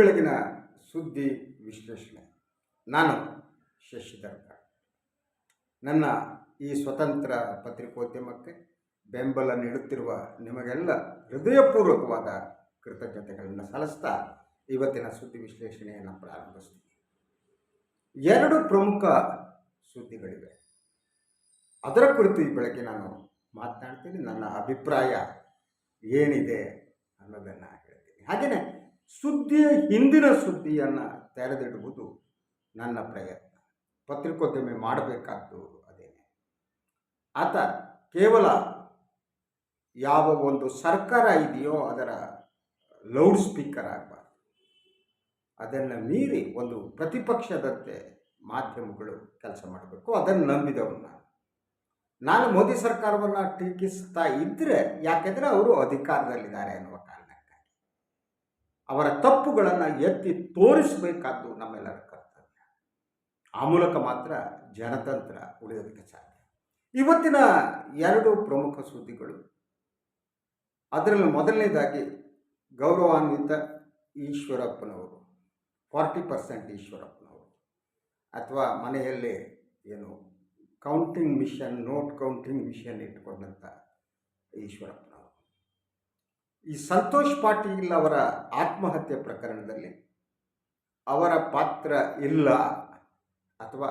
ಬೆಳಗಿನ ಸುದ್ದಿ ವಿಶ್ಲೇಷಣೆ. ನಾನು ಶಶಿಧರ್ ಕಾಡ್. ನನ್ನ ಈ ಸ್ವತಂತ್ರ ಪತ್ರಿಕೋದ್ಯಮಕ್ಕೆ ಬೆಂಬಲ ನೀಡುತ್ತಿರುವ ನಿಮಗೆಲ್ಲ ಹೃದಯಪೂರ್ವಕವಾದ ಕೃತಜ್ಞತೆಗಳನ್ನು ಸಲ್ಲಿಸ್ತಾ ಇವತ್ತಿನ ಸುದ್ದಿ ವಿಶ್ಲೇಷಣೆಯನ್ನು ಪ್ರಾರಂಭಿಸ್ತೀನಿ. ಎರಡು ಪ್ರಮುಖ ಸುದ್ದಿಗಳಿವೆ. ಅದರ ಕುರಿತು ಈ ಬೆಳಗ್ಗೆ ನಾನು ಮಾತನಾಡ್ತೀನಿ. ನನ್ನ ಅಭಿಪ್ರಾಯ ಏನಿದೆ ಅನ್ನೋದನ್ನು ಹೇಳ್ತೀನಿ. ಹಾಗೆಯೇ ಸುದ್ದಿಯ ಹಿಂದಿನ ಸುದ್ದಿಯನ್ನು ತೆರೆದಿಡುವುದು ನನ್ನ ಪ್ರಯತ್ನ. ಪತ್ರಿಕೋದ್ಯಮಿ ಮಾಡಬೇಕಾದ್ದು ಅದೇನೆ. ಆತ ಕೇವಲ ಯಾವ ಒಂದು ಸರ್ಕಾರ ಇದೆಯೋ ಅದರ ಲೌಡ್ ಸ್ಪೀಕರ್ ಆಗಬಾರ್ದು. ಅದನ್ನು ಮೀರಿ ಒಂದು ಪ್ರತಿಪಕ್ಷದಂತೆ ಮಾಧ್ಯಮಗಳು ಕೆಲಸ ಮಾಡಬೇಕು, ಅದನ್ನು ನಂಬಿದವರು ನಾನು. ನಾನು ಮೋದಿ ಸರ್ಕಾರವನ್ನು ಟೀಕಿಸ್ತಾ ಇದ್ದರೆ ಯಾಕೆಂದರೆ ಅವರು ಅಧಿಕಾರದಲ್ಲಿದ್ದಾರೆ ಅನ್ನುವ ಕಾರಣಕ್ಕಾಗಿ ಅವರ ತಪ್ಪುಗಳನ್ನು ಎತ್ತಿ ತೋರಿಸಬೇಕಾದ್ದು ನಮ್ಮೆಲ್ಲರ ಕರ್ತವ್ಯ. ಆ ಮೂಲಕ ಮಾತ್ರ ಜನತಂತ್ರ ಉಳಿಯೋದಕ್ಕೆ ಸಾಧ್ಯ. ಇವತ್ತಿನ ಎರಡು ಪ್ರಮುಖ ಸುದ್ದಿಗಳು. ಅದರಲ್ಲಿ ಮೊದಲನೇದಾಗಿ ಗೌರವಾನ್ವಿತ ಈಶ್ವರಪ್ಪನವರು, ಫಾರ್ಟಿ ಪರ್ಸೆಂಟ್ ಈಶ್ವರಪ್ಪನವರು. ಅಥವಾ ಮನೆಯಲ್ಲಿ ಏನು counting machine note counting machine ಇಟ್ಕೊಂಡಂಥ ಈಶ್ವರಪ್ಪನವರು ಈ ಸಂತೋಷ್ ಪಾಟೀಲ್ ಅವರ ಆತ್ಮಹತ್ಯೆ ಪ್ರಕರಣದಲ್ಲಿ ಅವರ ಪಾತ್ರ ಇಲ್ಲ ಅಥವಾ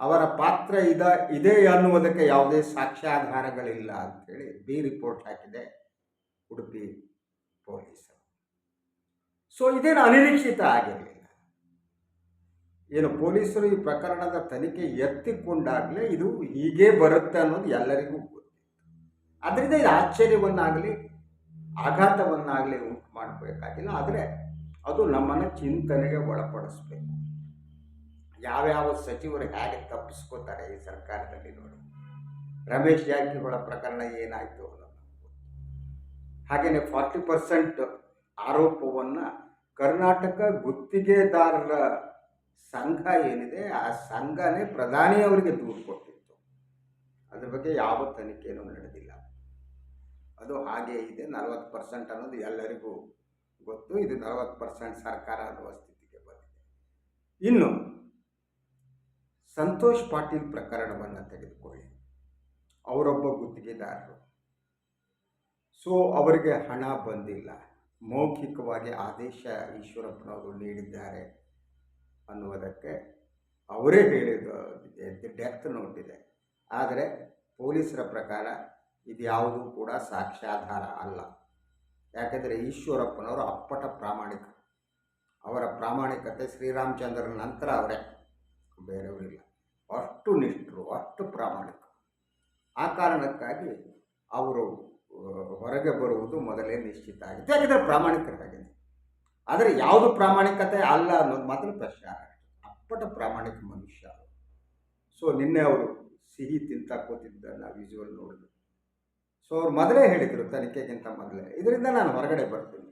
ಅವರ ಪಾತ್ರ ಇದ, ಇದೆ ಅನ್ನುವುದಕ್ಕೆ ಯಾವುದೇ ಸಾಕ್ಷ್ಯಾಧಾರಗಳಿಲ್ಲ ಅಂತೇಳಿ ಬಿ ರಿಪೋರ್ಟ್ ಹಾಕಿದೆ ಉಡುಪಿ ಪೊಲೀಸರು. ಸೊ ಇದೇನು ಅನಿರೀಕ್ಷಿತ ಆಗಿರಲಿಲ್ಲ. ಏನು ಪೊಲೀಸರು ಈ ಪ್ರಕರಣದ ತನಿಖೆ ಎತ್ತಿಕೊಂಡಾಗಲೇ ಇದು ಹೀಗೆ ಬರುತ್ತೆ ಅನ್ನೋದು ಎಲ್ಲರಿಗೂ ಗೊತ್ತಿತ್ತು. ಅದರಿಂದ ಇದು ಆಶ್ಚರ್ಯವನ್ನಾಗಲಿ ಆಘಾತವನ್ನಾಗಲಿ ಉಂಟು ಮಾಡಬೇಕಾಗಿಲ್ಲ ಆದರೆ ಅದು ನಮ್ಮನ್ನು ಚಿಂತನೆಗೆ ಒಳಪಡಿಸ್ಬೇಕು. ಯಾವ್ಯಾವ ಸಚಿವರು ಹೇಗೆ ತಪ್ಪಿಸ್ಕೋತಾರೆ ಈ ಸರ್ಕಾರದಲ್ಲಿ ನೋಡಿ. ರಮೇಶ್ ಜಾರಕಿಹೊಳ ಪ್ರಕರಣ ಏನಾಯಿತು ಅನ್ನೋದು ಹಾಗೆಯೇ ಫಾರ್ಟಿ ಪರ್ಸೆಂಟ್ ಆರೋಪವನ್ನು ಕರ್ನಾಟಕ ಗುತ್ತಿಗೆದಾರರ ಸಂಘ ಏನಿದೆ, ಆ ಸಂಘನೇ ಪ್ರಧಾನಿಯವರಿಗೆ ದೂರು ಕೊಟ್ಟಿತ್ತು. ಅದ್ರ ಬಗ್ಗೆ ಯಾವ ತನಿಖೆಯೂ ನಡೆದಿಲ್ಲ. ಅದು ಹಾಗೆ ಇದೆ. ನಲವತ್ತು ಪರ್ಸೆಂಟ್ ಅನ್ನೋದು ಎಲ್ಲರಿಗೂ ಗೊತ್ತು. ಇದು ನಲವತ್ತು ಪರ್ಸೆಂಟ್ ಸರ್ಕಾರ ಅನ್ನುವ ಸ್ಥಿತಿಗೆ ಬಂದಿದೆ. ಇನ್ನು ಸಂತೋಷ್ ಪಾಟೀಲ್ ಪ್ರಕರಣವನ್ನು ತೆಗೆದುಕೊಳ್ಳಿ. ಅವರೊಬ್ಬ ಗುತ್ತಿಗೆದಾರರು. ಸೊ ಅವರಿಗೆ ಹಣ ಬಂದಿಲ್ಲ. ಮೌಖಿಕವಾಗಿ ಆದೇಶ ಈಶ್ವರಪ್ಪನವರು ನೀಡಿದ್ದಾರೆ ಅನ್ನುವುದಕ್ಕೆ ಅವರೇ ಹೇಳಿದ ಡೆತ್ ನೋಟಿದೆ ಆದರೆ ಪೊಲೀಸರ ಪ್ರಕಾರ ಇದ್ಯಾವುದೂ ಕೂಡ ಸಾಕ್ಷ್ಯಾಧಾರ ಅಲ್ಲ. ಯಾಕೆಂದರೆ ಈಶ್ವರಪ್ಪನವರು ಅಪ್ಪಟ ಪ್ರಾಮಾಣಿಕ. ಅವರ ಪ್ರಾಮಾಣಿಕತೆ ಶ್ರೀರಾಮಚಂದ್ರನ ನಂತರ ಅವರೇ. ಬೇರೆಯವರಿಲ್ಲ ಅಷ್ಟು ನಿಷ್ಠರು, ಅಷ್ಟು ಪ್ರಾಮಾಣಿಕ. ಆ ಕಾರಣಕ್ಕಾಗಿ ಅವರು ಹೊರಗೆ ಬರುವುದು ಮೊದಲೇ ನಿಶ್ಚಿತ ಆಗಿತ್ತು. ಯಾಕೆಂದರೆ ಪ್ರಾಮಾಣಿಕರಾಗಿದೆ ಆದರೆ ಯಾವುದು ಪ್ರಾಮಾಣಿಕತೆ ಅಲ್ಲ ಅನ್ನೋದು ಮಾತ್ರ ಪ್ರಶ್ನೆ ಅಪ್ಪಟ ಪ್ರಾಮಾಣಿಕ ಮನುಷ್ಯ. ಸೊ ನಿನ್ನೆ ಅವರು ಸಿಹಿ ತಿಂತ ಕೂತಿದ್ದನ್ನು ವಿಜುವಲ್ ನೋಡಿದ್ರು. ಸೊ ಅವ್ರು ಮೊದಲೇ ಹೇಳಿದರು ತನಿಖೆಗಿಂತ ಮೊದಲೇ. ಇದರಿಂದ ನಾನು ಹೊರಗಡೆ ಬರ್ತೀನಿ.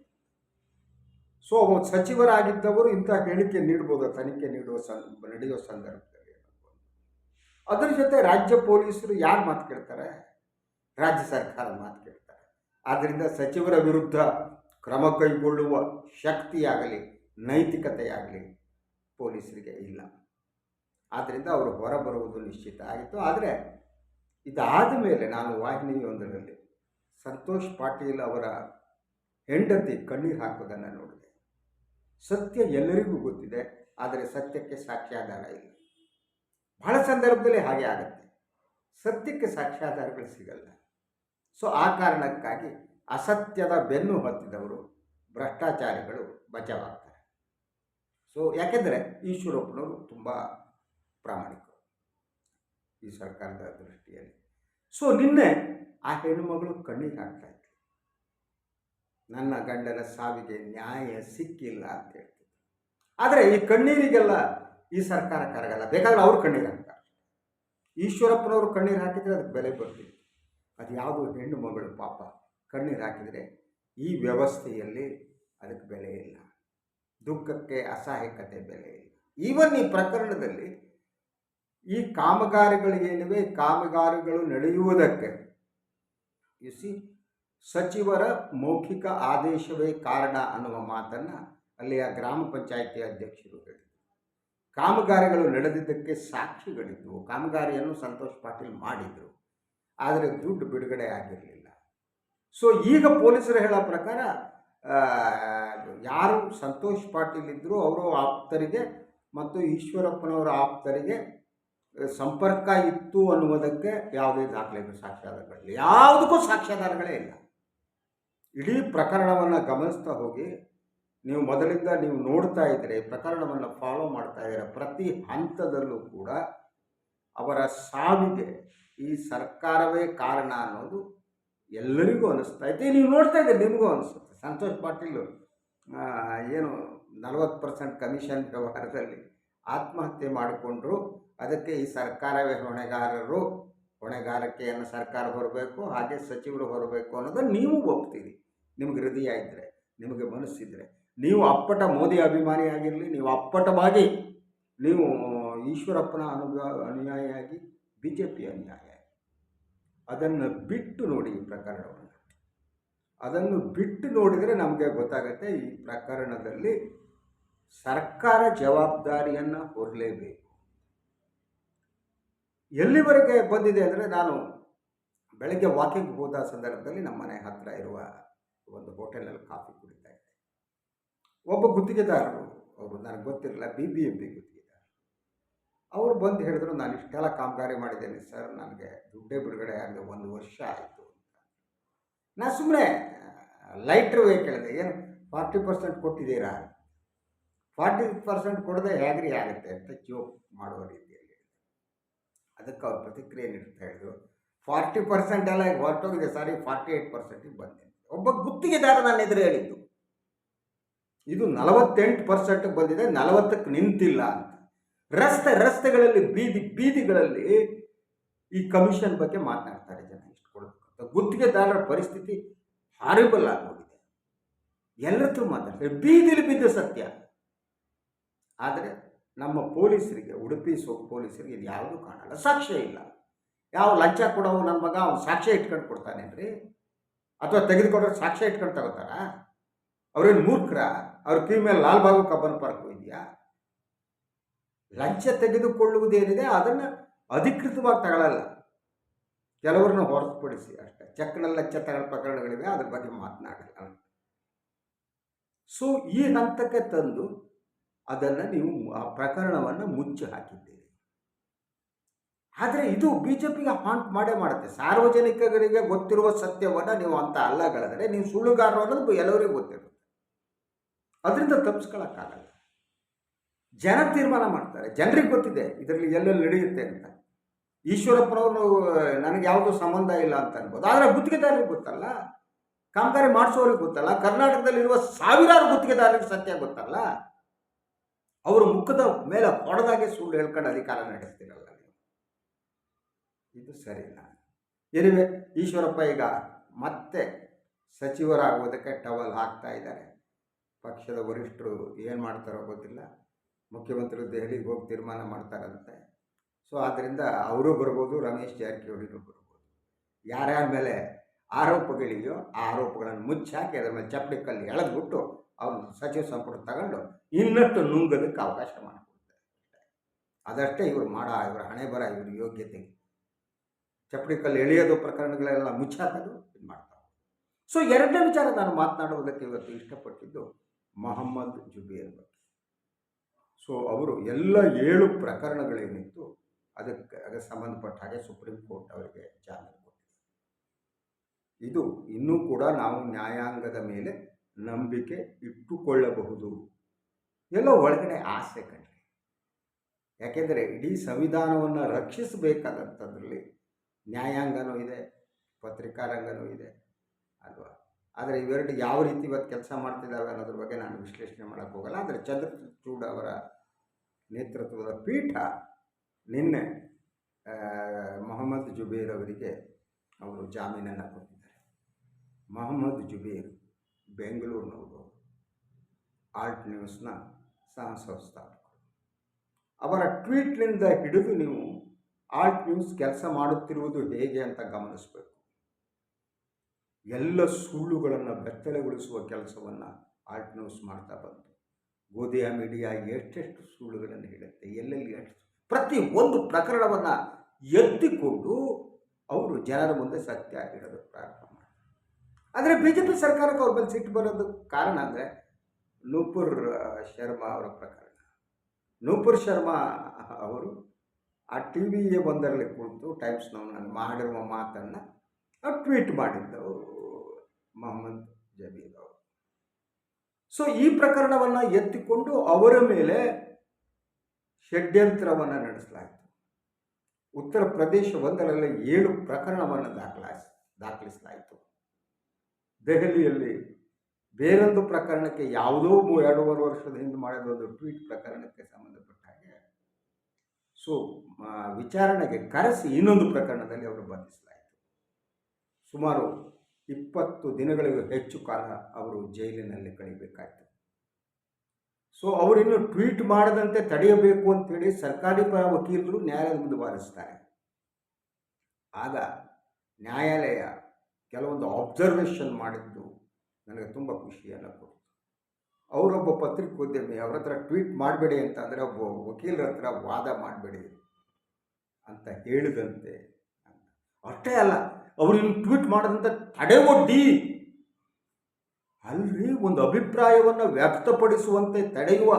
ಸೊ ಸಚಿವರಾಗಿದ್ದವರು ಇಂಥ ಹೇಳಿಕೆ ನೀಡ್ಬೋದು, ತನಿಖೆ ನೀಡುವ ಸಂ ನಡೆಯುವ ಸಂದರ್ಭದಲ್ಲಿ ಅದರ ಜೊತೆ ರಾಜ್ಯ ಪೊಲೀಸರು ಯಾರು ಮಾತು ಕೇಳ್ತಾರೆ? ರಾಜ್ಯ ಸರ್ಕಾರ ಮಾತು ಕೇಳ್ತಾರೆ. ಆದ್ದರಿಂದ ಸಚಿವರ ವಿರುದ್ಧ ಕ್ರಮ ಕೈಗೊಳ್ಳುವ ಶಕ್ತಿಯಾಗಲಿ, ನೈತಿಕತೆಯಾಗಲಿ ಪೊಲೀಸರಿಗೆ ಇಲ್ಲ. ಆದ್ದರಿಂದ ಅವರು ಹೊರಬರುವುದು ನಿಶ್ಚಿತ ಆಯಿತು ಆದರೆ ಇದಾದ ಮೇಲೆ ನಾನು ವಾಹಿನಿಯೊಂದರಲ್ಲಿ ಸಂತೋಷ್ ಪಾಟೀಲ್ ಅವರ ಹೆಂಡತಿ ಕಣ್ಣೀರು ಹಾಕೋದನ್ನು ನೋಡಿದೆ. ಸತ್ಯ ಎಲ್ಲರಿಗೂ ಗೊತ್ತಿದೆ, ಆದರೆ ಸತ್ಯಕ್ಕೆ ಸಾಕ್ಷ್ಯಾಧಾರ ಇಲ್ಲ. ಬಹಳ ಸಂದರ್ಭದಲ್ಲಿ ಹಾಗೆ ಆಗುತ್ತೆ. ಸತ್ಯಕ್ಕೆ ಸಾಕ್ಷ್ಯಾಧಾರಗಳು ಸಿಗಲ್ಲ. ಸೊ, ಆ ಕಾರಣಕ್ಕಾಗಿ ಅಸತ್ಯದ ಬೆನ್ನು ಹತ್ತಿದವರು ಭ್ರಷ್ಟಾಚಾರಿಗಳು ಬಚಾವಾಗ್ತಾರೆ. ಸೊ, ಯಾಕೆಂದರೆ ಈಶ್ವರಪ್ಪನವರು ತುಂಬ ಪ್ರಾಮಾಣಿಕರು. ಈ ಸರ್ಕಾರದ ದೃಷ್ಟಿಯಲ್ಲಿ. ಸೊ ನಿನ್ನೆ ಆ ಹೆಣ್ಣುಮಗಳು ಕಣ್ಣೀರು ಹಾಕ್ತಾ ಇತ್ತು ನನ್ನ ಗಂಡನ ಸಾವಿಗೆ ನ್ಯಾಯ ಸಿಕ್ಕಿಲ್ಲ ಅಂತ ಹೇಳ್ತಿದ್ರು. ಆದರೆ ಈ ಕಣ್ಣೀರಿಗೆಲ್ಲ ಈ ಸರ್ಕಾರ ಕರಗಲ್ಲ. ಬೇಕಾದ್ರೆ ಅವ್ರು ಕಣ್ಣೀರು ಹಾಕ್ತಾರೆ. ಈಶ್ವರಪ್ಪನವರು ಕಣ್ಣೀರು ಹಾಕಿದರೆ ಅದಕ್ಕೆ ಬೆಲೆ ಬರ್ತಿತ್ತು ಅದು ಯಾವುದು ಹೆಣ್ಣು ಮಗಳು ಪಾಪ. ಕಣ್ಣೀರು ಹಾಕಿದರೆ ಈ ವ್ಯವಸ್ಥೆಯಲ್ಲಿ ಅದಕ್ಕೆ ಬೆಲೆ ಇಲ್ಲ. ದುಃಖಕ್ಕೆ ಅಸಹಾಯಕತೆ ಬೆಲೆ ಇಲ್ಲ. ಈವನ್ ಈ ಪ್ರಕರಣದಲ್ಲಿ ಈ ಕಾಮಗಾರಿಗಳಿಗೇನಿವೆ ಕಾಮಗಾರಿಗಳು ನಡೆಯುವುದಕ್ಕೆ. ಇಸಿ ಸಚಿವರ ಮೌಖಿಕ ಆದೇಶವೇ ಕಾರಣ ಅನ್ನುವ ಮಾತನ್ನು ಅಲ್ಲಿಯ ಗ್ರಾಮ ಪಂಚಾಯಿತಿ ಅಧ್ಯಕ್ಷರು ಹೇಳಿದರು. ಕಾಮಗಾರಿಗಳು ನಡೆದಿದ್ದಕ್ಕೆ ಸಾಕ್ಷಿಗಳಿದ್ದವು ಕಾಮಗಾರಿಯನ್ನು ಸಂತೋಷ್ ಪಾಟೀಲ್ ಮಾಡಿದರು. ಆದರೆ ದುಡ್ಡು ಬಿಡುಗಡೆ ಆಗಿರಲಿಲ್ಲ. ಸೊ ಈಗ ಪೊಲೀಸರು ಹೇಳೋ ಪ್ರಕಾರ ಯಾರು ಸಂತೋಷ್ ಪಾಟೀಲ್ ಇದ್ದರೂ ಅವರು ಆಪ್ತರಿಗೆ ಮತ್ತು ಈಶ್ವರಪ್ಪನವರ ಆಪ್ತರಿಗೆ ಸಂಪರ್ಕ ಇತ್ತು ಅನ್ನುವುದಕ್ಕೆ ಯಾವುದೇ ದಾಖಲೆಗಳು, ಸಾಕ್ಷ್ಯಾಧಾರಗಳಿಲ್ಲ. ಯಾವುದಕ್ಕೂ ಸಾಕ್ಷ್ಯಾಧಾರಗಳೇ ಇಲ್ಲ. ಇಡೀ ಪ್ರಕರಣವನ್ನು ಗಮನಿಸ್ತಾ ಹೋಗಿ, ನೀವು ಮೊದಲಿಂದ ನೀವು ನೋಡ್ತಾ ಇದ್ದರೆ ಪ್ರಕರಣವನ್ನು ಫಾಲೋ ಮಾಡ್ತಾ ಇದ್ದೀರ ಪ್ರತಿ ಹಂತದಲ್ಲೂ ಕೂಡ ಅವರ ಸಾವಿಗೆ ಈ ಸರ್ಕಾರವೇ ಕಾರಣ ಅನ್ನೋದು ಎಲ್ಲರಿಗೂ ಅನಿಸ್ತಾ ಇದೆ. ನೀವು ನೋಡ್ತಾ ಇದ್ದೀರಿ ನಿಮಗೂ ಅನಿಸುತ್ತೆ. ಸಂತೋಷ್ ಪಾಟೀಲ್ ಏನು ನಲವತ್ತು ಪರ್ಸೆಂಟ್ ಕಮಿಷನ್ ವ್ಯವಹಾರದಲ್ಲಿ ಆತ್ಮಹತ್ಯೆ ಮಾಡಿಕೊಂಡ್ರು. ಅದಕ್ಕೆ ಈ ಸರ್ಕಾರವೇ ಹೊಣೆಗಾರರು, ಹೊಣೆಗಾರಿಕೆಯನ್ನು ಸರ್ಕಾರ ಹೊರಬೇಕು, ಹಾಗೆ ಸಚಿವರು ಹೊರಬೇಕು ಅನ್ನೋದನ್ನು ನೀವು ಒಪ್ತೀರಿ. ನಿಮಗೆ ಹೃದಯ ಇದ್ದರೆ ನಿಮಗೆ ಮನಸ್ಸಿದ್ರೆ ನೀವು ಅಪ್ಪಟ ಮೋದಿ ಅಭಿಮಾನಿ ಆಗಿರಲಿ, ನೀವು ಅಪ್ಪಟವಾಗಿ ನೀವು ಈಶ್ವರಪ್ಪನ ಅನುಭವ ಅನುಯಾಯಿಯಾಗಿ ಬಿ ಜೆ ಪಿ ಅನುಯಾಯಿ ಅದನ್ನು ಬಿಟ್ಟು ನೋಡಿ ಈ ಪ್ರಕರಣವನ್ನು. ಅದನ್ನು ಬಿಟ್ಟು ನೋಡಿದರೆ ನಮಗೆ ಗೊತ್ತಾಗುತ್ತೆ ಈ ಪ್ರಕರಣದಲ್ಲಿ ಸರ್ಕಾರ ಜವಾಬ್ದಾರಿಯನ್ನು ಹೊರಲೇಬೇಕು. ಎಲ್ಲಿವರೆಗೆ ಬಂದಿದೆ ಅಂದರೆ ನಾನು ಬೆಳಗ್ಗೆ ವಾಕಿಂಗ್ ಹೋದ ಸಂದರ್ಭದಲ್ಲಿ ನಮ್ಮ ಮನೆ ಹತ್ತಿರ ಇರುವ ಒಂದು ಹೋಟೆಲಲ್ಲಿ ಕಾಫಿ ಕುಡಿತಾ ಇದ್ದೆ. ಒಬ್ಬ ಗುತ್ತಿಗೆದಾರರು, ಅವರು ನನಗೆ ಗೊತ್ತಿರಲಿಲ್ಲ ಬಿ ಬಿ ಎಂ ಬಿ ಗುತ್ತಿಗೆದಾರ ಅವರು ಬಂದು ಹೇಳಿದ್ರು, ನಾನು ಇಷ್ಟೆಲ್ಲ ಕಾಮಗಾರಿ ಮಾಡಿದ್ದೇನೆ ಸರ್, ನನಗೆ ದುಡ್ಡೇ ಬಿಡುಗಡೆ ಆಗದೆ ಒಂದು ವರ್ಷ ಆಯಿತು ಅಂತ. ನಾನು ಸುಮ್ಮನೆ ಲೈಟ್ರ್ ವೇ ಕೇಳಿದೆ, ಏನು ಫಾರ್ಟಿ ಪರ್ಸೆಂಟ್ ಕೊಟ್ಟಿದ್ದೀರಾ? ಫಾರ್ಟಿ ಪರ್ಸೆಂಟ್ ಕೊಡದೆ ಹೇಗ್ರಿ ಆಗುತ್ತೆ ಅಂತ ಜೋಕ್ ಮಾಡುವ ರೀತಿಯಲ್ಲಿ ಅದಕ್ಕೆ ಅವ್ರ ಪ್ರತಿಕ್ರಿಯೆ ನೀಡ್ತಾ ಹೇಳಿದ್ರು. ಫಾರ್ಟಿ ಪರ್ಸೆಂಟ್ ಎಲ್ಲ ಈಗ ಹೊರಟೋಗಿದೆ ಸಾರಿ, ಫಾರ್ಟಿ ಏಯ್ಟ್ ಪರ್ಸೆಂಟಿಗೆ ಬಂದೆ ಒಬ್ಬ ಗುತ್ತಿಗೆದಾರ ನಾನು ಎದುರು ಹೇಳಿದ್ದು. ಇದು ನಲವತ್ತೆಂಟು ಪರ್ಸೆಂಟ್ಗೆ ಬಂದಿದೆ, ನಲವತ್ತಕ್ಕೆ ನಿಂತಿಲ್ಲ ಅಂತ. ರಸ್ತೆ, ರಸ್ತೆಗಳಲ್ಲಿ ಬೀದಿ, ಬೀದಿಗಳಲ್ಲಿ ಈ ಕಮಿಷನ್ ಬಗ್ಗೆ ಮಾತನಾಡ್ತಾರೆ ಜನ ಇಷ್ಟು ಕೊಡಬೇಕಂತ. ಗುತ್ತಿಗೆದಾರರ ಪರಿಸ್ಥಿತಿ ಹಾರಿಬಲ್ ಆಗೋಗಿದೆ ಎಲ್ಲರತ್ರ ಮಾತಾಡ್ತಾರೆ. ಬೀದಿಲಿ ಬಿದ್ದು ಸತ್ಯ. ಆದರೆ ನಮ್ಮ ಪೊಲೀಸರಿಗೆ, ಉಡುಪಿ ಸೋ, ಪೊಲೀಸರಿಗೆ ಇದು ಯಾವುದೂ ಕಾಣಲ್ಲ. ಸಾಕ್ಷ್ಯ ಇಲ್ಲ. ಯಾವ ಲಂಚ ಕೊಡೋವು ನನ್ನ ಮಗ ಅವ್ನು ಸಾಕ್ಷ್ಯ ಇಟ್ಕೊಂಡು ಕೊಡ್ತಾನೇನ್ರಿ? ಅಥವಾ ತೆಗೆದುಕೊಂಡ್ರೆ ಸಾಕ್ಷ್ಯ ಇಟ್ಕೊಂಡು ತಗೋತಾರ? ಅವ್ರೇನು ಮೂರ್ಖರ? ಅವ್ರ ಕಿವಿ ಮೇಲೆ ಲಾಲ್ ಬಾಗು ಕಬ್ಬನ್ ಪಾರ್ಕ್ ಇದೆಯಾ ಲಂಚ ತೆಗೆದುಕೊಳ್ಳುವುದೇನಿದೆ ಅದನ್ನು ಅಧಿಕೃತವಾಗಿ ತಗೊಳ್ಳಲ್ಲ ಕೆಲವರನ್ನ ಹೊರತುಪಡಿಸಿ ಅಷ್ಟೇ. ಚೆಕ್ನಲ್ಲಿ ಲಂಚ ತಗೊಳ್ಳ ಪ್ರಕರಣಗಳಿವೆ, ಅದ್ರ ಬಗ್ಗೆ ಮಾತನಾಡಲ್ಲ. ಸೊ ಈ ಹಂತಕ್ಕೆ ತಂದು ಅದನ್ನು ನೀವು ಆ ಪ್ರಕರಣವನ್ನು ಮುಚ್ಚಿ ಹಾಕಿದ್ದೀರಿ. ಆದರೆ ಇದು ಬಿ ಜೆ ಪಿಗೆ ಹಾಂಟ್ ಮಾಡೇ ಮಾಡುತ್ತೆ. ಸಾರ್ವಜನಿಕರಿಗೆ ಗೊತ್ತಿರುವ ಸತ್ಯವನ್ನು ನೀವು ಅಂತ ಅಲ್ಲಗಳಿದ್ರೆ ನೀವು ಸುಳ್ಳುಗಾರರು ಅನ್ನೋದು ಎಲ್ಲರಿಗೂ ಗೊತ್ತಿರುತ್ತೆ. ಅದರಿಂದ ತಪ್ಪಿಸ್ಕೊಳ್ಳೋಕ್ಕಾಗಲ್ಲ ಜನ ತೀರ್ಮಾನ ಮಾಡ್ತಾರೆ. ಜನರಿಗೆ ಗೊತ್ತಿದೆ ಇದರಲ್ಲಿ ಎಲ್ಲೆಲ್ಲಿ ನಡೆಯುತ್ತೆ ಅಂತ. ಈಶ್ವರಪ್ಪನವರು, ನನಗೆ ಯಾವುದೂ ಸಂಬಂಧ ಇಲ್ಲ ಅಂತ ಅನ್ಬೋದು. ಆದರೆ ಗುತ್ತಿಗೆದಾರರಿಗೆ ಗೊತ್ತಲ್ಲ. ಕಾಮಗಾರಿ ಮಾಡಿಸೋರಿಗೆ ಗೊತ್ತಲ್ಲ. ಕರ್ನಾಟಕದಲ್ಲಿರುವ ಸಾವಿರಾರು ಗುತ್ತಿಗೆದಾರರಿಗೆ ಸತ್ಯ ಗೊತ್ತಲ್ಲ. ಅವರು ಮುಖದ ಮೇಲೆ ಹೊಡೆದಾಗೆ ಸುಳ್ಳು ಹೇಳ್ಕೊಂಡು ಅಧಿಕಾರ ನಡೆಸ್ತಿರಲ್ಲ ನೀವು. ಇದು ಸರಿಯಿಲ್ಲ ಎನಿವೆ ಈಶ್ವರಪ್ಪ ಈಗ ಮತ್ತೆ ಸಚಿವರಾಗುವುದಕ್ಕೆ ಟವಲ್ ಹಾಕ್ತಾ ಇದ್ದಾರೆ. ಪಕ್ಷದ ವರಿಷ್ಠರು ಏನು ಮಾಡ್ತಾರೋ ಗೊತ್ತಿಲ್ಲ. ಮುಖ್ಯಮಂತ್ರಿ ದೆಹಲಿಗೆ ಹೋಗಿ ತೀರ್ಮಾನ ಮಾಡ್ತಾರಂತೆ. ಸೊ ಆದ್ದರಿಂದ ಅವರು ಬರ್ಬೋದು, ರಮೇಶ್ ಜಾರಕಿಹೊಳಿನೂ ಬರ್ಬೋದು. ಯಾರ್ಯಾರ ಮೇಲೆ ಆರೋಪಗಳಿದೆಯೋ ಆ ಆರೋಪಗಳನ್ನು ಮುಚ್ಚಾಕಿ ಅದರ ಮೇಲೆ ಚಪ್ಪಡಿ ಕಲ್ಲಿ ಎಳೆದ್ಬಿಟ್ಟು ಅವ್ರು ಸಚಿವ ಸಂಪುಟ ತಗೊಂಡು ಇನ್ನಷ್ಟು ನುಂಗೋದಕ್ಕೆ ಅವಕಾಶ ಮಾಡಿಕೊಡ್ತಾರೆ. ಅದಷ್ಟೇ ಇವರು ಮಾಡ, ಇವರ ಹಣೆ ಬರ, ಇವ್ರ ಯೋಗ್ಯತೆ. ಚಪ್ಪಡಿ ಕಲ್ಲು ಎಳೆಯೋದು ಪ್ರಕರಣಗಳೆಲ್ಲ ಮುಚ್ಚಾಕೋದು ಇದು ಮಾಡ್ತಾರೆ. ಸೊ ಎರಡನೇ ವಿಚಾರ ನಾನು ಮಾತನಾಡುವುದಕ್ಕೆ ಇವತ್ತು ಇಷ್ಟಪಟ್ಟಿದ್ದು ಮೊಹಮ್ಮದ್ ಜುಬೇರ್ ಬಗ್ಗೆ. ಸೊ ಅವರು ಎಲ್ಲ ಏಳು ಪ್ರಕರಣಗಳೇನಿತ್ತು, ಅದಕ್ಕೆ ಅದಕ್ಕೆ ಸಂಬಂಧಪಟ್ಟ ಹಾಗೆ ಸುಪ್ರೀಂ ಕೋರ್ಟ್ ಅವರಿಗೆ ಜಾಮೀನು ಕೊಟ್ಟಿದೆ. ಇದು ಇನ್ನೂ ಕೂಡ ನಾವು ನ್ಯಾಯಾಂಗದ ಮೇಲೆ ನಂಬಿಕೆ ಇಟ್ಟುಕೊಳ್ಳಬಹುದು. ಎಲ್ಲೋ ಒಳಗಡೆ ಆಸೆ ಕಣ್ರಿ. ಯಾಕೆಂದರೆ ಇಡೀ ಸಂವಿಧಾನವನ್ನು ರಕ್ಷಿಸಬೇಕಾದಂಥದ್ರಲ್ಲಿ ನ್ಯಾಯಾಂಗನೂ ಇದೆ, ಪತ್ರಿಕಾರಂಗನೂ ಇದೆ, ಅಲ್ವಾ? ಆದರೆ ಇವೆರಡು ಯಾವ ರೀತಿ ಇವತ್ತು ಕೆಲಸ ಮಾಡ್ತಿದ್ದಾವೆ ಅನ್ನೋದ್ರ ಬಗ್ಗೆ ನಾನು ವಿಶ್ಲೇಷಣೆ ಮಾಡೋಕ್ಕೆ ಹೋಗಲ್ಲ. ಆದರೆ ಚಂದ್ರಚೂಡ್ ಅವರ ನೇತೃತ್ವದ ಪೀಠ ನಿನ್ನೆ ಮೊಹಮ್ಮದ್ ಜುಬೇರ್ ಅವರಿಗೆ ಅವರು ಜಾಮೀನನ್ನು ಕೊಟ್ಟಿದ್ದಾರೆ. ಮೊಹಮ್ಮದ್ ಜುಬೇರ್ ಬೆಂಗಳೂರಿನವರು ಆಲ್ಟ್ ನ್ಯೂಸ್ನ ಸಹ ಸಂಸ್ಥಾಪಕರು ಅವರ ಟ್ವೀಟ್ನಿಂದ ಹಿಡಿದು ನೀವು ಆಲ್ಟ್ ನ್ಯೂಸ್ ಕೆಲಸ ಮಾಡುತ್ತಿರುವುದು ಹೇಗೆ ಅಂತ ಗಮನಿಸಬೇಕು. ಎಲ್ಲ ಸುಳ್ಳುಗಳನ್ನು ಬೆತ್ತಲೆಗೊಳಿಸುವ ಕೆಲಸವನ್ನು ಆಲ್ಟ್ ನ್ಯೂಸ್ ಮಾಡ್ತಾ ಬಂತು. ಗೋಧಿಯ ಮೀಡಿಯಾ ಎಷ್ಟೆಷ್ಟು ಸುಳ್ಳುಗಳನ್ನು ಹೇಳುತ್ತೆ, ಎಲ್ಲೆಲ್ಲಿ ಎಷ್ಟು ಪ್ರತಿ ಒಂದು ಪ್ರಕರಣವನ್ನು ಎತ್ತಿಕೊಂಡು ಅವರು ಜನರ ಮುಂದೆ ಸತ್ಯ ಹೇಳೋದು ಪ್ರಾರಂಭ ಆದರೆ ಬಿ ಜೆ ಪಿ ಸರ್ಕಾರಕ್ಕೆ ಅವ್ರ ಬಂದು ಸಿಟ್ಟು ಬರೋದು ಕಾರಣ ಅಂದರೆ ನೂಪುರ್ ಶರ್ಮಾ ಅವರ ಪ್ರಕರಣ. ನೂಪುರ್ ಶರ್ಮಾ ಅವರು ಆ ಟಿ ವಿಯ ಒಂದರಲ್ಲಿ ಕುಳಿತು ಟೈಮ್ಸ್ನವನಲ್ಲಿ ಮಾಡಿರುವ ಮಾತನ್ನು ಟ್ವೀಟ್ ಮಾಡಿದ್ದವರು ಮೊಹಮ್ಮದ್ ಜಬೀರ್ ಅವರು. ಸೊ ಈ ಪ್ರಕರಣವನ್ನು ಎತ್ತಿಕೊಂಡು ಅವರ ಮೇಲೆ ಷಡ್ಯಂತ್ರವನ್ನು ನಡೆಸಲಾಯಿತು. ಉತ್ತರ ಪ್ರದೇಶ ಒಂದರಲ್ಲಿ ಏಳು ಪ್ರಕರಣವನ್ನು ದಾಖಲಾಯಿಸ್ ದಾಖಲಿಸಲಾಯಿತು. ದೆಹಲಿಯಲ್ಲಿ ಬೇರೊಂದು ಪ್ರಕರಣಕ್ಕೆ ಯಾವುದೋ ಎರಡೂವರೆ ವರ್ಷದ ಹಿಂದೆ ಮಾಡಿದ ಒಂದು ಟ್ವೀಟ್ ಪ್ರಕರಣಕ್ಕೆ ಸಂಬಂಧಪಟ್ಟ ಹಾಗೆ. ಸೊ ವಿಚಾರಣೆಗೆ ಕರೆಸಿ ಇನ್ನೊಂದು ಪ್ರಕರಣದಲ್ಲಿ ಅವರು ಬಂಧಿಸಲಾಯಿತು. ಸುಮಾರು ಇಪ್ಪತ್ತು ದಿನಗಳಿಗೂ ಹೆಚ್ಚು ಕಾಲ ಅವರು ಜೈಲಿನಲ್ಲಿ ಕಳಿಬೇಕಾಯಿತು. ಸೊ ಅವರಿನ್ನು ಟ್ವೀಟ್ ಮಾಡದಂತೆ ತಡೆಯಬೇಕು ಅಂತೇಳಿ ಸರ್ಕಾರಿ ಪರ ವಕೀಲರು ನ್ಯಾಯಾಲಯದ ಮುಂದೆ ವಾದಿಸ್ತಾರೆ. ಆಗ ನ್ಯಾಯಾಲಯ ಕೆಲವೊಂದು ಅಬ್ಸರ್ವೇಷನ್ ಮಾಡಿದ್ದು ನನಗೆ ತುಂಬ ಖುಷಿಯನ್ನು ಕೊಡ್ತು. ಅವರೊಬ್ಬ ಪತ್ರಿಕೋದ್ಯಮಿ ಅವ್ರ ಹತ್ರ ಟ್ವೀಟ್ ಮಾಡಬೇಡಿ ಅಂತ ಅಂದರೆ ಒಬ್ಬ ವಕೀಲರ ಹತ್ರ ವಾದ ಮಾಡಬೇಡಿ ಅಂತ ಹೇಳಿದಂತೆ ಅಷ್ಟೇ ಅಲ್ಲ, ಅವರು ಇಲ್ಲಿ ಟ್ವೀಟ್ ಮಾಡಿದಂಥ ತಡೆ ಒಡ್ಡಿ ಅಲ್ರಿ, ಒಂದು ಅಭಿಪ್ರಾಯವನ್ನು ವ್ಯಕ್ತಪಡಿಸುವಂತೆ ತಡೆಯುವ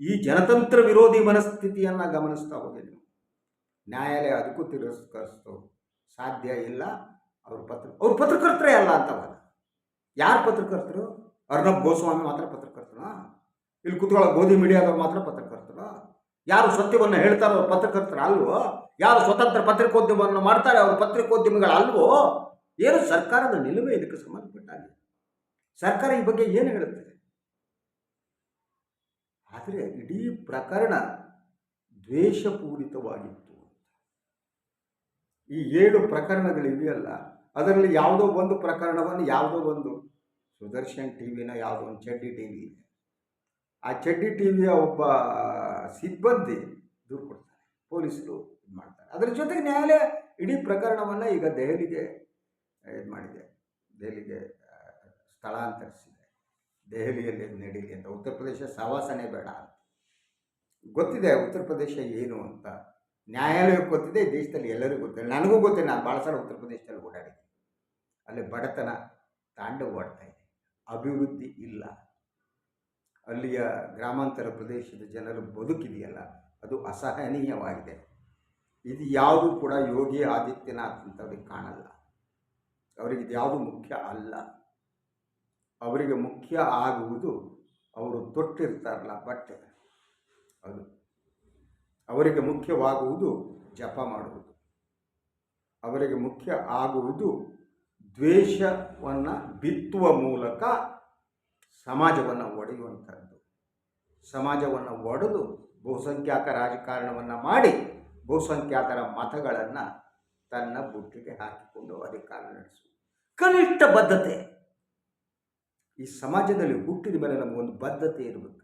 ಈ ಜನತಂತ್ರ ವಿರೋಧಿ ಮನಸ್ಥಿತಿಯನ್ನು ಗಮನಿಸ್ತಾ ಹೋಗಿ ನೀವು. ನ್ಯಾಯಾಲಯ ಅದಕ್ಕೂ ತಿರಸ್ಕರಿಸ್ತು. ಸಾಧ್ಯ ಇಲ್ಲ. ಅವ್ರ ಪತ್ರ, ಅವ್ರು ಪತ್ರಕರ್ತರೇ ಅಲ್ಲ ಅಂತವಲ್ಲ ಯಾರು ಪತ್ರಕರ್ತರು? ಅರ್ನಬ್ ಗೋಸ್ವಾಮಿ ಮಾತ್ರ ಪತ್ರಕರ್ತನ ಇಲ್ಲಿ ಕುತ್ಕೊಳ್ಳೋ ಗೋಧಿ ಮೀಡಿಯಾದವ್ರು ಮಾತ್ರ ಪತ್ರಕರ್ತನ ಯಾರು ಸತ್ಯವನ್ನು ಹೇಳ್ತಾರೋ ಅವ್ರು ಪತ್ರಕರ್ತರ ಅಲ್ವೋ? ಯಾರು ಸ್ವತಂತ್ರ ಪತ್ರಿಕೋದ್ಯಮವನ್ನು ಮಾಡ್ತಾರೆ ಅವ್ರ ಪತ್ರಿಕೋದ್ಯಮಿಗಳಲ್ವೋ? ಏನು ಸರ್ಕಾರದ ನಿಲುವೆ ಇದಕ್ಕೆ ಸಂಬಂಧಪಟ್ಟಾಗಿ. ಸರ್ಕಾರ ಈ ಬಗ್ಗೆ ಏನು ಹೇಳುತ್ತೆ? ಆದರೆ ಇಡೀ ಪ್ರಕರಣ ದ್ವೇಷಪೂರಿತವಾಗಿತ್ತು. ಈ ಏಳು ಪ್ರಕರಣಗಳಿವೆಯಲ್ಲ, ಅದರಲ್ಲಿ ಯಾವುದೋ ಒಂದು ಪ್ರಕರಣವನ್ನು ಯಾವುದೋ ಒಂದು ಸುದರ್ಶನ್ ಟಿ ವಿನ ಯಾವುದೋ ಒಂದು ಚಡ್ಡಿ ಟಿ ವಿ ಇದೆ. ಆ ಚಡ್ಡಿ ಟಿ ವಿಯ ಒಬ್ಬ ಸಿಬ್ಬಂದಿ ದೂರು ಕೊಡ್ತಾರೆ ಪೊಲೀಸರು ಇದು ಮಾಡ್ತಾರೆ. ಅದರ ಜೊತೆಗೆ ನ್ಯಾಯಾಲಯ ಇಡೀ ಪ್ರಕರಣವನ್ನು ಈಗ ದೆಹಲಿಗೆ, ಇದು ಮಾಡಿದೆ, ದೆಹಲಿಗೆ ಸ್ಥಳಾಂತರಿಸಿದೆ. ದೆಹಲಿಯಲ್ಲಿ ನಡೀಲಿ ಅಂತ. ಉತ್ತರ ಪ್ರದೇಶ ಸವಾಸನೆ ಬೇಡ ಅಂತ. ಗೊತ್ತಿದೆ ಉತ್ತರ ಪ್ರದೇಶ ಏನು ಅಂತ. ನ್ಯಾಯಾಲಯಕ್ಕೆ ಗೊತ್ತಿದೆ, ದೇಶದಲ್ಲಿ ಎಲ್ಲರಿಗೂ ಗೊತ್ತಿದೆ. ನನಗೂ ಗೊತ್ತಿದೆ, ನಾನು ಭಾಳ ಸಲ ಉತ್ತರ ಪ್ರದೇಶದಲ್ಲಿ ಓಡಾಡಿದ್ದೆ ಅಲ್ಲಿ ಬಡತನ ತಾಂಡವಾಡ್ತಾ ಇದೆ. ಅಭಿವೃದ್ಧಿ ಇಲ್ಲ. ಅಲ್ಲಿಯ ಗ್ರಾಮಾಂತರ ಪ್ರದೇಶದ ಜನರು ಬದುಕಿದೆಯಲ್ಲ, ಅದು ಅಸಹನೀಯವಾಗಿದೆ. ಇದು ಯಾವುದು ಕೂಡ ಯೋಗಿ ಆದಿತ್ಯನಾಥ್ ಅಂತವ್ರಿಗೆ ಕಾಣಲ್ಲ. ಅವರಿಗೆ ಇದು ಯಾವುದು ಮುಖ್ಯ ಅಲ್ಲ. ಅವರಿಗೆ ಮುಖ್ಯ ಆಗುವುದು ಅವರು ತೊಟ್ಟಿರ್ತಾರಲ್ಲ, ಬಟ್ಟೆ. ಅದು ಅವರಿಗೆ ಮುಖ್ಯವಾಗುವುದು ಜಪ ಮಾಡುವುದು. ಅವರಿಗೆ ಮುಖ್ಯ ಆಗುವುದು ದ್ವೇಷವನ್ನು ಬಿತ್ತುವ ಮೂಲಕ ಸಮಾಜವನ್ನು ಒಡೆಯುವಂಥದ್ದು. ಸಮಾಜವನ್ನು ಒಡೆದು ಬಹುಸಂಖ್ಯಾತ ರಾಜಕಾರಣವನ್ನು ಮಾಡಿ ಬಹುಸಂಖ್ಯಾತರ ಮತಗಳನ್ನು ತನ್ನ ಬುಟ್ಟಿಗೆ ಹಾಕಿಕೊಂಡು ಅಧಿಕಾರ ನಡೆಸುವುದು. ಕನಿಷ್ಠ ಬದ್ಧತೆ. ಈ ಸಮಾಜದಲ್ಲಿ ಹುಟ್ಟಿದ ಮೇಲೆ ನಮಗೊಂದು ಬದ್ಧತೆ ಇರಬೇಕು.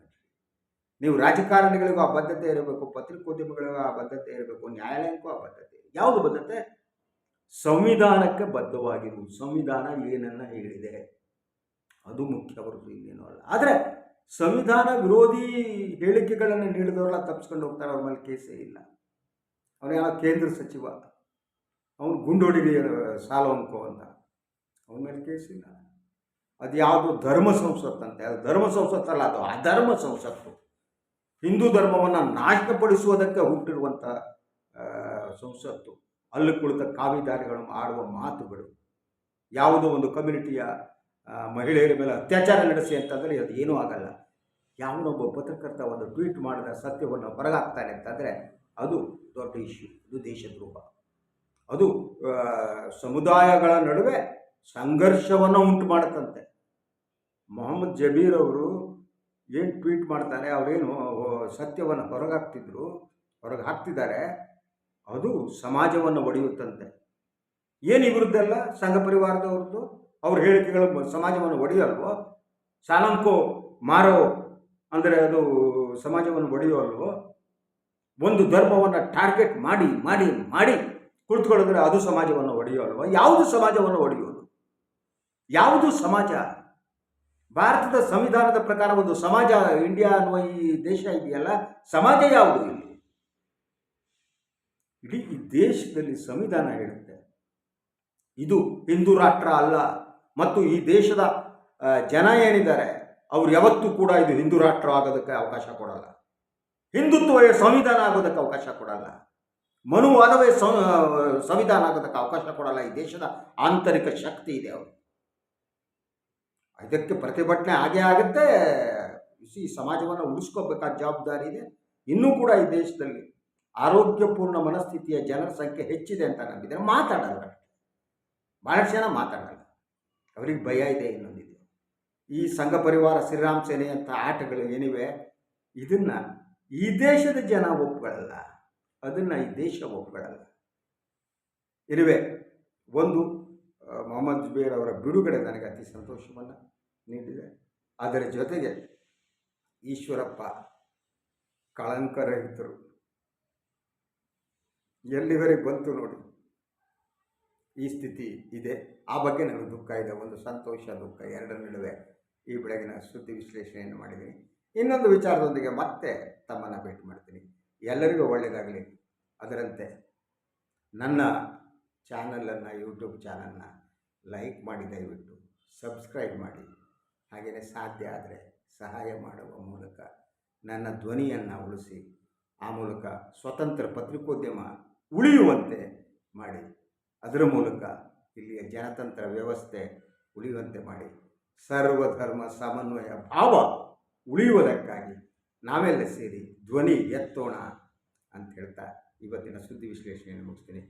ನೀವು ರಾಜಕಾರಣಿಗಳಿಗೂ ಆ ಬದ್ಧತೆ ಇರಬೇಕು, ಪತ್ರಿಕೋದ್ಯಮಿಗಳಿಗೂ ಆ ಬದ್ಧತೆ ಇರಬೇಕು, ನ್ಯಾಯಾಲಯಕ್ಕೂ ಆ ಬದ್ಧತೆ ಯಾವುದು ಬದ್ಧತೆ? ಸಂವಿಧಾನಕ್ಕೆ ಬದ್ಧವಾಗಿರುವುದು ಸಂವಿಧಾನ ಏನನ್ನ ಹೇಳಿದೆ? ಅದು ಮುಖ್ಯ, ಹೊರತು ಇನ್ನೇನು ಅಲ್ಲ. ಆದರೆ ಸಂವಿಧಾನ ವಿರೋಧಿ ಹೇಳಿಕೆಗಳನ್ನು ನೀಡಿದವರೆಲ್ಲ ತಪ್ಪಿಸ್ಕೊಂಡು ಹೋಗ್ತಾರೆ, ಅವ್ರ ಮೇಲೆ ಕೇಸೇ ಇಲ್ಲ. ಅವನು ಕೇಂದ್ರ ಸಚಿವ. ಅವನು ಗುಂಡೊಡಿಗೆ ಅನ್ಕೋ ಅಂತ. ಅವನ ಮೇಲೆ ಕೇಸಿಲ್ಲ ಅದು ಯಾವುದು ಧರ್ಮ ಸಂಸತ್ತಂತೆ. ಅದು ಧರ್ಮ ಸಂಸತ್ತಲ್ಲ, ಅದು ಅಧರ್ಮ ಸಂಸತ್ತು. ಹಿಂದೂ ಧರ್ಮವನ್ನು ನಾಶಪಡಿಸುವುದಕ್ಕೆ ಹುಟ್ಟಿರುವಂಥ ಸಂಸತ್ತು. ಅಲ್ಲಿ ಕುಳಿತ ಕಾವಿದಾರಿಗಳು ಆಡುವ ಮಾತುಗಳು. ಯಾವುದೋ ಒಂದು ಕಮ್ಯುನಿಟಿಯ ಮಹಿಳೆಯರ ಮೇಲೆ ಅತ್ಯಾಚಾರ ನಡೆಸಿ ಅಂತಂದರೆ ಅದು ಏನೂ ಆಗಲ್ಲ. ಯಾವನೊಬ್ಬ ಪತ್ರಕರ್ತ ಒಂದು ಟ್ವೀಟ್ ಮಾಡಿದ ಸತ್ಯವನ್ನು ಹೊರಗಾಕ್ತಾನೆ ಅಂತಂದರೆ ಅದು ದೊಡ್ಡ ಇಶ್ಯೂ ಇದು ದೇಶದ್ರೋಹ ಅದು ಸಮುದಾಯಗಳ ನಡುವೆ ಸಂಘರ್ಷವನ್ನು ಉಂಟು ಮಾಡುತ್ತಂತೆ. ಮೊಹಮ್ಮದ್ ಜಬೀರ್ ಅವರು ಏನು ಟ್ವೀಟ್ ಮಾಡ್ತಾರೆ ಅವರೇನು ಸತ್ಯವನ್ನು ಹೊರಗಾಕ್ತಿದ್ರು ಹೊರಗೆ ಹಾಕ್ತಿದ್ದಾರೆ ಅದು ಸಮಾಜವನ್ನು ಒಡೆಯುತ್ತಂತೆ. ಏನು ಇವರದ್ದೆಲ್ಲ ಸಂಘ ಪರಿವಾರದವ್ರದ್ದು, ಅವ್ರ ಹೇಳಿಕೆಗಳು ಸಮಾಜವನ್ನು ಒಡೆಯಲ್ವೋ? ಸಾಲಂಕೋ, ಮಾರೋ, ಅಂದರೆ ಅದು ಸಮಾಜವನ್ನು ಒಡೆಯೋಲ್ವೋ ಒಂದು ಧರ್ಮವನ್ನು ಟಾರ್ಗೆಟ್ ಮಾಡಿ ಮಾಡಿ ಮಾಡಿ ಕುಳಿತುಕೊಳ್ಳಿದ್ರೆ ಅದು ಸಮಾಜವನ್ನು ಒಡೆಯೋಲ್ವೋ ಯಾವುದು ಸಮಾಜವನ್ನು ಒಡೆಯೋದು? ಯಾವುದು ಸಮಾಜ? ಭಾರತದ ಸಂವಿಧಾನದ ಪ್ರಕಾರ ಒಂದು ಸಮಾಜ, ಇಂಡಿಯಾ ಅನ್ನುವ ಈ ದೇಶ ಇದೆಯಲ್ಲ, ಸಮಾಜ ಯಾವುದು ಇಲ್ಲಿ? ಇಡೀ ಈ ದೇಶದಲ್ಲಿ ಸಂವಿಧಾನ ಹೇಳುತ್ತೆ. ಇದು ಹಿಂದೂ ರಾಷ್ಟ್ರ ಅಲ್ಲ, ಮತ್ತು ಈ ದೇಶದ ಜನ ಏನಿದ್ದಾರೆ, ಅವ್ರು ಯಾವತ್ತೂ ಕೂಡ ಇದು ಹಿಂದೂ ರಾಷ್ಟ್ರ ಆಗೋದಕ್ಕೆ ಅವಕಾಶ ಕೊಡಲ್ಲ. ಹಿಂದುತ್ವವೇ ಸಂವಿಧಾನ ಆಗೋದಕ್ಕೆ ಅವಕಾಶ ಕೊಡಲ್ಲ. ಮನುವಾದವೇ ಸಂವಿಧಾನ ಆಗೋದಕ್ಕೆ ಅವಕಾಶ ಕೊಡಲ್ಲ. ಈ ದೇಶದ ಆಂತರಿಕ ಶಕ್ತಿ ಇದೆ ಅವರು ಇದಕ್ಕೆ ಪ್ರತಿಭಟನೆ ಆಗೇ ಆಗುತ್ತೆ. ಈ ಸಮಾಜವನ್ನು ಉಳಿಸ್ಕೋಬೇಕಾದ ಜವಾಬ್ದಾರಿ ಇದೆ. ಇನ್ನೂ ಕೂಡ ಈ ದೇಶದಲ್ಲಿ ಆರೋಗ್ಯಪೂರ್ಣ ಮನಸ್ಥಿತಿಯ ಜನರ ಸಂಖ್ಯೆ ಹೆಚ್ಚಿದೆ ಅಂತ ನಂಬಿದರೆ ಮಾತಾಡಲ್ಲ. ಬಹಳಷ್ಟು ಜನ ಮಾತಾಡಲ್ಲ. ಅವ್ರಿಗೆ ಭಯ ಇದೆ ಇನ್ನೊಂದಿದೆ ಈ ಸಂಘ ಪರಿವಾರ ಶ್ರೀರಾಮ್ ಸೇನೆ ಅಂತ ಆಟಗಳು ಏನಿವೆ, ಇದನ್ನು ಈ ದೇಶದ ಜನ ಒಪ್ಕೊಳ್ಳಲ್ಲ ಅದನ್ನು ಈ ದೇಶ ಒಪ್ಕೊಳ್ಳಲ್ಲ ಇರುವೆ ಒಂದು ಮೊಹಮ್ಮದ್ ಜುಬೇರ್ ಅವರ ಬಿಡುಗಡೆ ನನಗೆ ಅತಿ ಸಂತೋಷವನ್ನು ನೀಡಿದೆ. ಅದರ ಜೊತೆಗೆ ಈಶ್ವರಪ್ಪ ಕಳಂಕರಹಿತರು ಎಲ್ಲಿವರೆಗೆ ಬಂತು ನೋಡಿ, ಈ ಸ್ಥಿತಿ ಇದೆ. ಆ ಬಗ್ಗೆ ನನಗೆ ದುಃಖ ಇದೆ, ಒಂದು ಸಂತೋಷ, ದುಃಖ ಎರಡರ ನಡುವೆ ಈ ಬೆಳಗಿನ ಸುದ್ದಿ ವಿಶ್ಲೇಷಣೆಯನ್ನು ಮಾಡಿದ್ದೀನಿ. ಇನ್ನೊಂದು ವಿಚಾರದೊಂದಿಗೆ ಮತ್ತೆ ತಮ್ಮನ್ನು ಭೇಟಿ ಮಾಡ್ತೀನಿ. ಎಲ್ಲರಿಗೂ ಒಳ್ಳೆಯದಾಗಲಿ. ಅದರಂತೆ ನನ್ನ ಚಾನಲನ್ನು, ಯೂಟ್ಯೂಬ್ ಚಾನಲ್ನ ಲೈಕ್ ಮಾಡಿ ದಯವಿಟ್ಟು ಸಬ್ಸ್ಕ್ರೈಬ್ ಮಾಡಿ. ಹಾಗೆಯೇ ಸಾಧ್ಯ ಆದರೆ ಸಹಾಯ ಮಾಡುವ ಮೂಲಕ ನನ್ನ ಧ್ವನಿಯನ್ನು ಉಳಿಸಿ, ಆ ಮೂಲಕ ಸ್ವತಂತ್ರ ಪತ್ರಿಕೋದ್ಯಮ ಉಳಿಯುವಂತೆ ಮಾಡಿ. ಅದರ ಮೂಲಕ ಇಲ್ಲಿಯ ಜನತಂತ್ರ ವ್ಯವಸ್ಥೆ ಉಳಿಯುವಂತೆ ಮಾಡಿ. ಸರ್ವಧರ್ಮ ಸಮನ್ವಯ ಭಾವ ಉಳಿಯುವುದಕ್ಕಾಗಿ ನಾವೆಲ್ಲ ಸೇರಿ ಧ್ವನಿ ಎತ್ತೋಣ ಅಂತ ಹೇಳ್ತಾ ಇವತ್ತಿನ ಸುದ್ದಿ ವಿಶ್ಲೇಷಣೆಯನ್ನು ಮುಗಿಸ್ತೀನಿ.